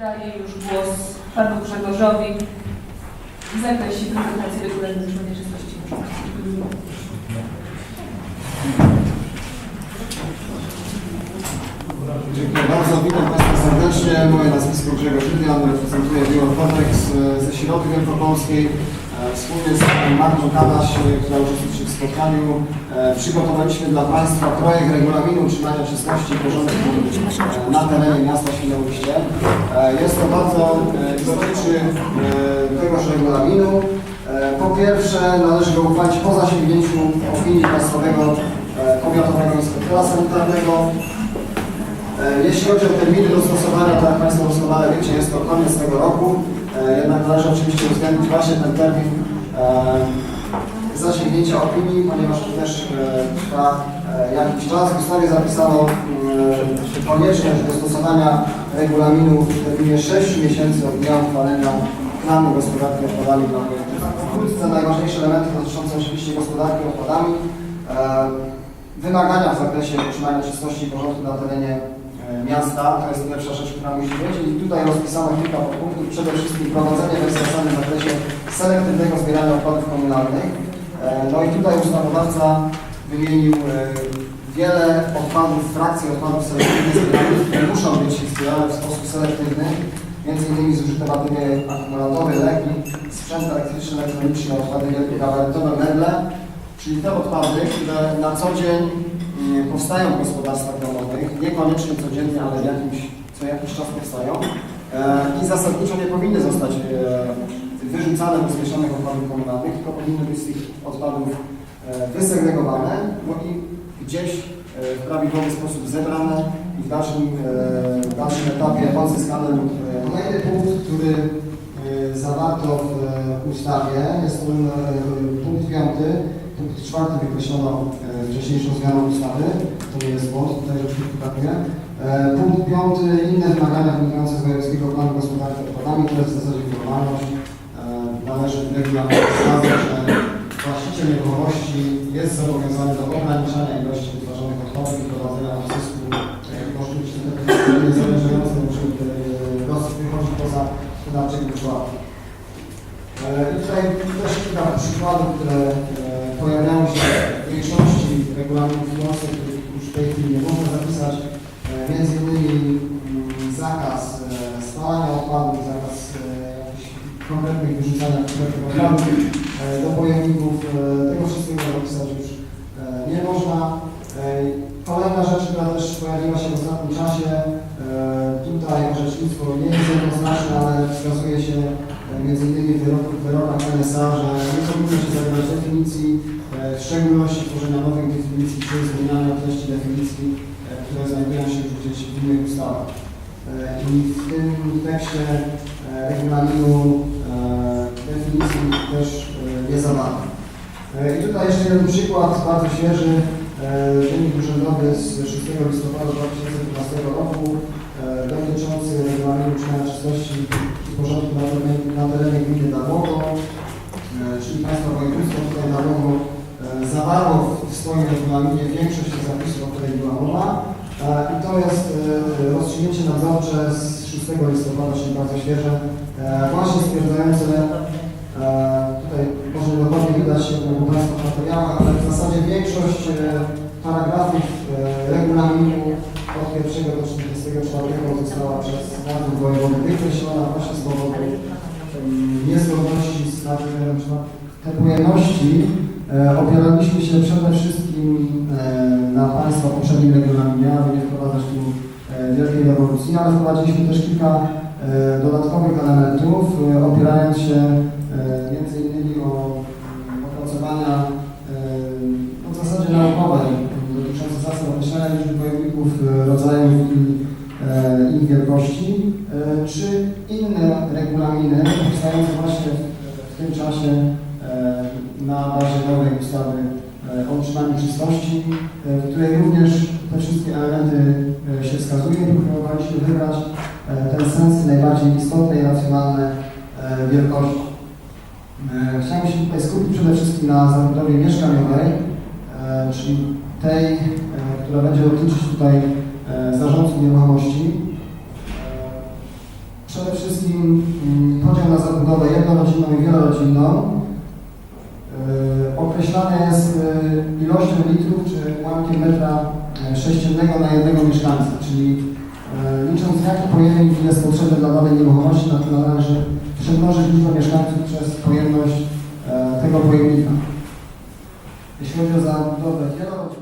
Oddaję już głos panu Grzegorzowi w zakresie prezentacji regulacji zrzeszenia czystości Dziękuję bardzo, witam Państwa serdecznie. Moje nazwisko Grzegorz Lidian, reprezentuję Biuro Cortex e, ze Środy Wielkopolskiej. E, Wspólnie z panią Martą Kadaś, e, która uczestniczy w spotkaniu, e, przygotowaliśmy dla Państwa projekt regulaminu utrzymania czystości i porządku na terenie miasta Świnoujście. Jest to bardzo, e, tegoż regulaminu. Po pierwsze należy go uchwalić po zasięgnięciu opinii Państwowego Powiatowego Inspektora Sanitarnego. Jeśli chodzi o terminy dostosowania, tak jak Państwo doskonale wiecie, jest to koniec tego roku. E, Jednak należy oczywiście uwzględnić właśnie ten termin e, zasięgnięcia opinii, ponieważ to też e, trwa jakiś czas. W ustawie zapisano konieczność dostosowania regulaminu w terminie 6 miesięcy od dnia uchwalenia planu gospodarki odpadami dla. Wkrótce najważniejsze elementy dotyczące oczywiście gospodarki odpadami. Wymagania w zakresie utrzymania czystości i porządku na terenie miasta, to jest pierwsza rzecz, która musi być. I tutaj rozpisano kilka podpunktów. Przede wszystkim prowadzenie zasady w zakresie selektywnego zbierania odpadów komunalnych. E, No i tutaj ustawodawca wymienił e, wiele odpadów, frakcji odpadów selektywnych zbieranych, które muszą być zbierane w sposób selektywny. Między innymi zużyte baterie akumulatory, leki, sprzęt elektryczny, elektroniczny, odpady wielkogabarytowe, meble. Czyli te odpady, które na co dzień powstają w gospodarstwach domowych, niekoniecznie codziennie, ale jakimś, co jakiś czas powstają e, i zasadniczo nie powinny zostać e, wyrzucane do zmieszanych odpadów komunalnych, tylko powinny być z tych odpadów e, wysegregowane no i gdzieś e, w prawidłowy sposób zebrane i w dalszym, e, w dalszym etapie odzyskane lub e, kolejny punkt, który e, zawarto w e, ustawie, jest to e, punkt piąty, Punkt czwarty wykreślono e, wcześniejszą zmianą ustawy. To nie jest błąd, tutaj rzeczywiście brakuje. E, Punkt piąty, inne wymagania wynikające z Wojewódzkiego Planu Gospodarki Odpadami, to jest w zasadzie formalność. E, Należy regulaminować, że właściciel nieruchomości jest zobowiązany do ograniczania ilości wytwarzanych odpadów i prowadzenia odzysku e, kosztów niezależniających od wychodzi poza gospodarczego wkładu. E, I tutaj też kilka przykładów, które e, pojawiają się w większości regulaminów finansowych, których już w tej chwili nie można zapisać. E, Między innymi mm, zakaz e, spalania odpadów, zakaz e, jakichś konkretnych wyrzucania konkretnych odpadów do pojemników. Tego wszystkiego zapisać już nie można. Kolejna rzecz, która też pojawiła się w ostatnim czasie, tutaj orzecznictwo nie jest jednoznaczne, ale wskazuje się między innymi w wyroku- wyrokach NSA, że nie powinno się zawierać definicji, e, w szczególności tworzenia nowych definicji czy zmieniania treści definicji, e, które znajdują się już gdzieś w innych ustawach. E, I w tym tekście e, regulaminu e, definicji też e, nie zawarto. E, I tutaj jeszcze jeden przykład, bardzo świeży, e, wynik urzędowy z 6 listopada 2015 roku e, dotyczący regulaminu utrzymania czystości i porządku na terenie, na terenie gminy Darłowo, e, czyli państwa województwo tutaj Darłowo e, zawarło w swoim regulaminie większość tych zapisów, o której była mowa. E, I to jest e, rozstrzygnięcie nadzorcze z 6 listopada, czyli bardzo świeże, e, właśnie stwierdzające E, Tutaj może dokładnie u Państwa w materiałach, ale w zasadzie większość e, paragrafów e, regulaminu od 1 do 44 została przez nadzór wojewody wykreślona właśnie z powodu niezgodności z na- te pojemności. E, Opieraliśmy się przede wszystkim e, na Państwa poprzednim regulaminie, aby nie wprowadzać tu e, wielkiej rewolucji, ale wprowadziliśmy też kilka e, dodatkowych elementów, e, opierając się e, między innymi o mm, opracowania e, w zasadzie naukowe dotyczące zasad określania liczby pojemników, e, rodzajów i ich wielkości, e, czy inne regulaminy powstające właśnie w, tym czasie e, na bazie nowej ustawy e, o utrzymaniu czystości, e, w której również te wszystkie elementy e, się wskazują i próbowaliśmy wybrać e, ten sens najbardziej istotne i racjonalne e, wielkości. E, Chciałem się tutaj skupić przede wszystkim na zabudowie mieszkaniowej, e, czyli tej, e, która będzie dotyczyć tutaj e, zarządców nieruchomości. E, Przede wszystkim mm, podział na zabudowę jednorodzinną i wielorodzinną. Yy, Określane jest ilością litrów czy ułamkiem metra sześciennego na jednego mieszkańca, czyli licząc jaki pojemnik jest potrzebny dla danej nieruchomości, na to należy przemnożyć liczbę mieszkańców przez pojemność tego pojemnika. Jeśli chodzi o zabudowę wielorodzinną,